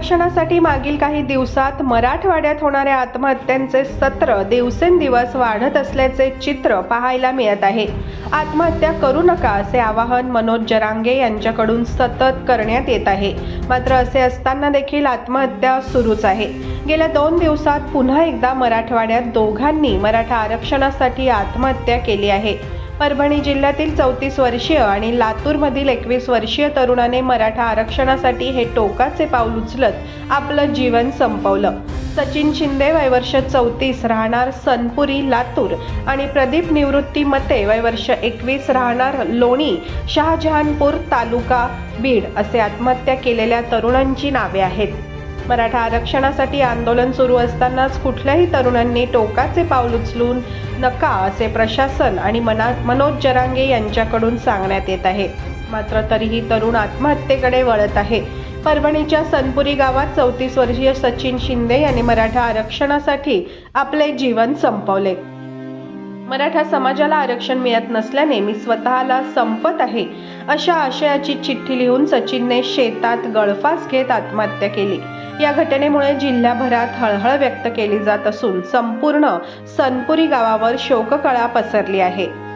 आरक्षणासाठी मागील काही दिवसात मराठवाड्यात होणाऱ्या आत्महत्यांचे सत्र दिवसेंदिवस वाढत असल्याचे चित्र पाहायला मिळत आहे. आत्महत्या करू नका असे आवाहन मनोज जरांगे यांच्याकडून सतत करण्यात येत आहे. मात्र असे असताना देखील आत्महत्या सुरूच आहे. गेल्या दोन दिवसात पुन्हा एकदा मराठवाड्यात दोघांनी मराठा आरक्षणासाठी आत्महत्या केली आहे. परभणी जिल्ह्यातील चौतीस वर्षीय आणि लातूरमधील एकवीस वर्षीय तरुणाने मराठा आरक्षणासाठी हे टोकाचे पाऊल उचलत आपलं जीवन संपवलं. सचिन शिंदे वयवर्ष चौतीस राहणार सनपुरी लातूर आणि प्रदीप निवृत्ती मते वयवर्ष एकवीस राहणार लोणी शहाजहानपूर तालुका बीड असे आत्महत्या केलेल्या तरुणांची नावे आहेत. मराठा आरक्षणासाठी आंदोलन सुरू असतानाच कुठल्याही तरुणांनी टोकाचे पाऊल उचलून नका असे प्रशासन आणि मना मनोज जरांगे यांच्याकडून सांगण्यात येत आहे. मात्र तरीही तरुण आत्महत्येकडे वळत आहे. परभणीच्या सनपुरी गावात चौतीस वर्षीय सचिन शिंदे यांनी मराठा आरक्षणासाठी आपले जीवन संपवले. मराठा समाजाला आरक्षण मिळत नसल्याने मी स्वतःला संपत आहे अशा आशयाची चिठ्ठी लिहून सचिनने शेतात गळफास घेत आत्महत्या केली. या घटनेमुळे जिल्ह्याभरात हळहळ व्यक्त केली जात असून संपूर्ण सनपुरी गावावर शोककळा पसरली आहे.